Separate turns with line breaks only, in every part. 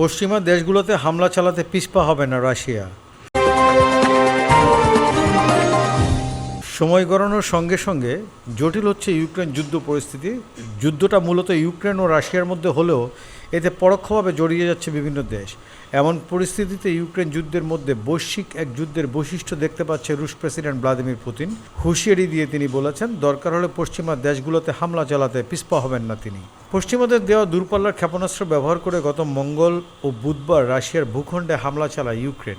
পশ্চিমা দেশগুলোতে হামলা চালাতে পিছপা হবে না রাশিয়া। সময় গড়ানোর সঙ্গে সঙ্গে জটিল হচ্ছে ইউক্রেন যুদ্ধ পরিস্থিতি। যুদ্ধটা মূলত ইউক্রেন ও রাশিয়ার মধ্যে হলেও এতে পরোক্ষভাবে জড়িয়ে যাচ্ছে বিভিন্ন দেশ। এমন পরিস্থিতিতে ইউক্রেন যুদ্ধের মধ্যে বৈশ্বিক এক যুদ্ধের বৈশিষ্ট্য দেখতে পাচ্ছে রুশ প্রেসিডেন্ট ভ্লাদিমির পুতিন। হুঁশিয়ারি দিয়ে তিনি বলেছেন, দরকার হলে পশ্চিমা দেশগুলোতে হামলা চালাতে পিছপা হবেন না তিনি। পশ্চিমাদের দেওয়া দূরপাল্লার ক্ষেপণাস্ত্র ব্যবহার করে গত মঙ্গল ও বুধবার রাশিয়ার ভূখণ্ডে হামলা চালায় ইউক্রেন।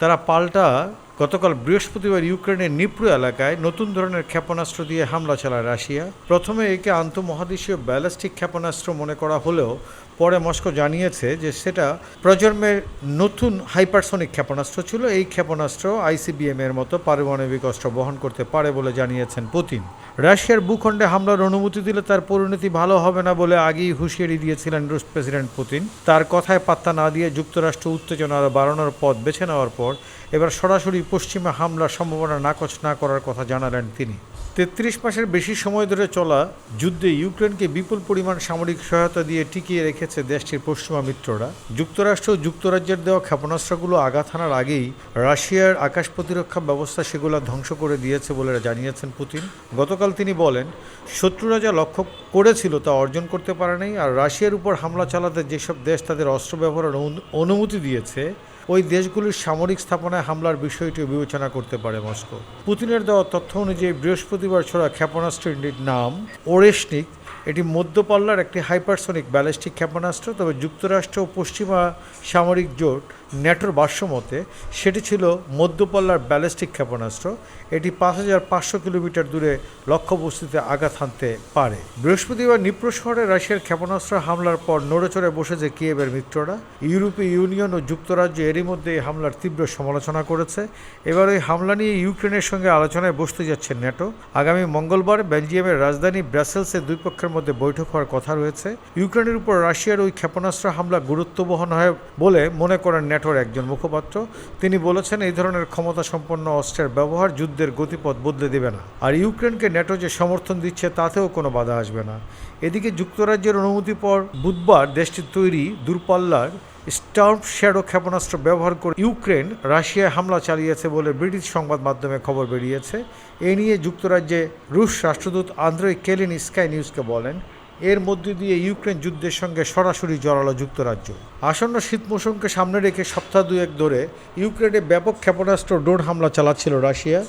তারা পাল্টা গতকাল বৃহস্পতিবার ইউক্রেনের নিপ্রু এলাকায় নতুন ধরনের ক্ষেপণাস্ত্র দিয়ে হামলা চালায় রাশিয়া। প্রথমে একে আন্তঃমহাদেশীয় ব্যালিস্টিক ক্ষেপণাস্ত্র মনে করা হলেও পরে মস্কো জানিয়েছে যে সেটা প্রজন্মের নতুন হাইপারসনিক ক্ষেপণাস্ত্র ছিল। এই ক্ষেপণাস্ত্র আইসিবিএম এর মতো পারমাণবিক অস্ত্র বহন করতে পারে বলে জানিয়েছেন পুতিন। রাশিয়ার ভূখণ্ডে হামলার অনুমতি দিলে তার পরিণতি ভালো হবে না বলে আগেই হুঁশিয়ারি দিয়েছিলেন রুশ প্রেসিডেন্ট পুতিন। তার কথায় পাত্তা না দিয়ে যুক্তরাষ্ট্র উত্তেজনা আরও বাড়ানোর পথ বেছে নেওয়ার পর এবার সরাসরি পশ্চিমে হামলার সম্ভাবনা নাকচ না করার কথা জানালেন তিনি। তেত্রিশ মাসের বেশি সময় ধরে চলা যুদ্ধে ইউক্রেনকে বিপুল পরিমাণ সামরিক সহায়তা দিয়ে টিকিয়ে রেখেছে দেশটির পশ্চিমা মিত্ররা। যুক্তরাষ্ট্র ও যুক্তরাজ্যের দেওয়া ক্ষেপণাস্ত্রগুলো আঘাত হানার আগেই রাশিয়ার আকাশ প্রতিরক্ষা ব্যবস্থা সেগুলো ধ্বংস করে দিয়েছে বলে জানিয়েছেন পুতিন। গতকাল তিনি বলেন, শত্রুরা যা লক্ষ্য করেছিল তা অর্জন করতে পারে নাই আর রাশিয়ার উপর হামলা চালাতে যেসব দেশ তাদের অস্ত্র ব্যবহারের অনু- অনুমতি দিয়েছে ওই দেশগুলির সামরিক স্থাপনায় হামলার বিষয়টি বিবেচনা করতে পারে মস্কো। পুতিনের দেওয়া তথ্য অনুযায়ী বৃহস্পতিবার ছোড়া ক্ষেপণাস্ত্রটির নাম ওরেশনিক। এটি মধ্যপাল্লার একটি হাইপারসনিক ব্যালিস্টিক ক্ষেপণাস্ত্র, তবে যুক্তরাষ্ট্র ও পশ্চিমা সামরিক জোট ন্যাটোর ভাষ্যমতে সেটি ছিল মধ্যপল্লার ব্যালিস্টিক ক্ষেপণাস্ত্র। এটি পাঁচ হাজার পাঁচশো কিলোমিটার দূরে লক্ষ্যবস্তুতে আঘাত হানতে পারে। বৃহস্পতিবার নিপ্র শহরে রাশিয়ার ক্ষেপণাস্ত্র হামলার পর নড়েচড়ে বসেছে কিয়েভের মিত্ররা। ইউরোপীয় ইউনিয়ন ও যুক্তরাজ্য এরই মধ্যে এই হামলার তীব্র সমালোচনা করেছে। এবার ওই হামলা নিয়ে ইউক্রেনের সঙ্গে আলোচনায় বসতে যাচ্ছে ন্যাটো আগামী মঙ্গলবার বেলজিয়ামের রাজধানী ব্রাসেলসে দুই পক্ষের মধ্যে বৈঠক হওয়ার কথা রয়েছে। ইউক্রেনের উপর রাশিয়ার ওই ক্ষেপণাস্ত্র হামলা গুরুত্ব বহন হয় বলে মনে করেন ন্যাটোর একজন মুখপাত্র। তিনি বলেছেন, এই ধরনের ক্ষমতা সম্পন্ন অস্ত্রের ব্যবহার যুদ্ধের গতিপথ বদলে দেবে না। আর ইউক্রেনকে ন্যাটো যে সমর্থন দিচ্ছে, তাতেও কোনো বাধা আসবে না। এদিকে যুক্তরাজ্যের অনুমতি পর বুধবার দেশটির তৈরি দূরপাল্লার স্টার্ম শ্যাডো ক্ষেপণাস্ত্র ব্যবহার করে ইউক্রেন রাশিয়ায় হামলা চালিয়েছে বলে ব্রিটিশ সংবাদ মাধ্যমে খবর বেরিয়েছে। এ নিয়ে যুক্তরাজ্যে রুশ রাষ্ট্রদূত আন্দ্রই কেলিন স্কাই নিউজকে বলেন, এর মধ্য দিয়ে ইউক্রেন যুদ্ধের সঙ্গে সরাসরি জড়ালো যুক্তরাজ্য। আসন্ন শীত মৌসুমকে সামনে রেখে সপ্তাহ দুয়েক ধরে ইউক্রেনে ব্যাপক ক্ষেপণাস্ত্র ড্রোন হামলা চালাচ্ছিল রাশিয়া।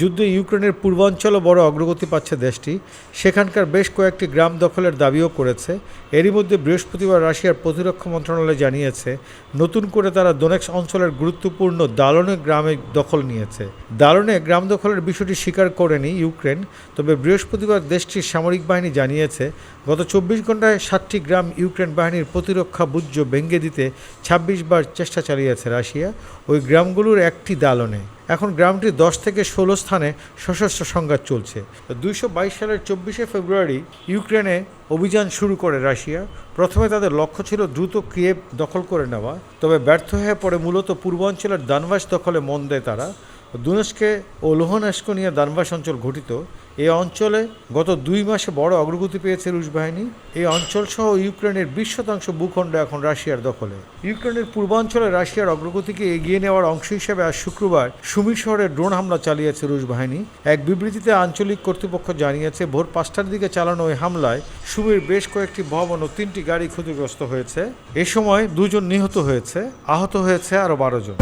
যুদ্ধে ইউক্রেনের পূর্বাঞ্চলও বড় অগ্রগতি পাচ্ছে দেশটি। সেখানকার বেশ কয়েকটি গ্রাম দখলের দাবিও করেছে। এরই মধ্যে বৃহস্পতিবার রাশিয়ার প্রতিরক্ষা মন্ত্রণালয় জানিয়েছে, নতুন করে তারা দোনেক্স অঞ্চলের গুরুত্বপূর্ণ দালনে গ্রামে দখল নিয়েছে। দালনে গ্রাম দখলের বিষয়টি স্বীকার করেনি ইউক্রেন, তবে বৃহস্পতিবার দেশটির সামরিক বাহিনী জানিয়েছে, গত চব্বিশ ঘন্টায় সাতটি গ্রাম ইউক্রেন বাহিনীর প্রতিরক্ষা বুজ্জ ভেঙে দিতে ছাব্বিশ বার চেষ্টা চালিয়েছে রাশিয়া। ওই গ্রামগুলোর একটি দালনে। এখন গ্রামটির দশ থেকে ষোলো স্থানে সশস্ত্র সংঘাত চলছে। দুইশো বাইশ সালের চব্বিশে ফেব্রুয়ারি ইউক্রেনে অভিযান শুরু করে রাশিয়া। প্রথমে তাদের লক্ষ্য ছিল দ্রুত কিয়েভ দখল করে নেওয়া। তবে ব্যর্থ হয়ে পড়ে মূলত পূর্বাঞ্চলের দানবাস দখলে মন দেয় তারা। দুনেস্কে ও লোহানেস্ক নিয়ে দানবাস অঞ্চল ঘটিত এই অঞ্চলে গত দুই মাসে বড় অগ্রগতি পেয়েছে রুশ বাহিনী। এই অঞ্চল সহ ইউক্রেনের বিশ শতাংশ ভূখণ্ড এখন রাশিয়ার দখলে। ইউক্রেনের পূর্বাঞ্চলে রাশিয়ার অগ্রগতিকে এগিয়ে নেওয়ার অংশ হিসেবে আজ শুক্রবার সুমি শহরে ড্রোন হামলা চালিয়েছে রুশ বাহিনী। এক বিবৃতিতে আঞ্চলিক কর্তৃপক্ষ জানিয়েছে, ভোর পাঁচটার দিকে চালানো ওই হামলায় সুমির বেশ কয়েকটি ভবন ও তিনটি গাড়ি ক্ষতিগ্রস্ত হয়েছে। এ সময় দুজন নিহত হয়েছে, আহত হয়েছে আরও বারো জন।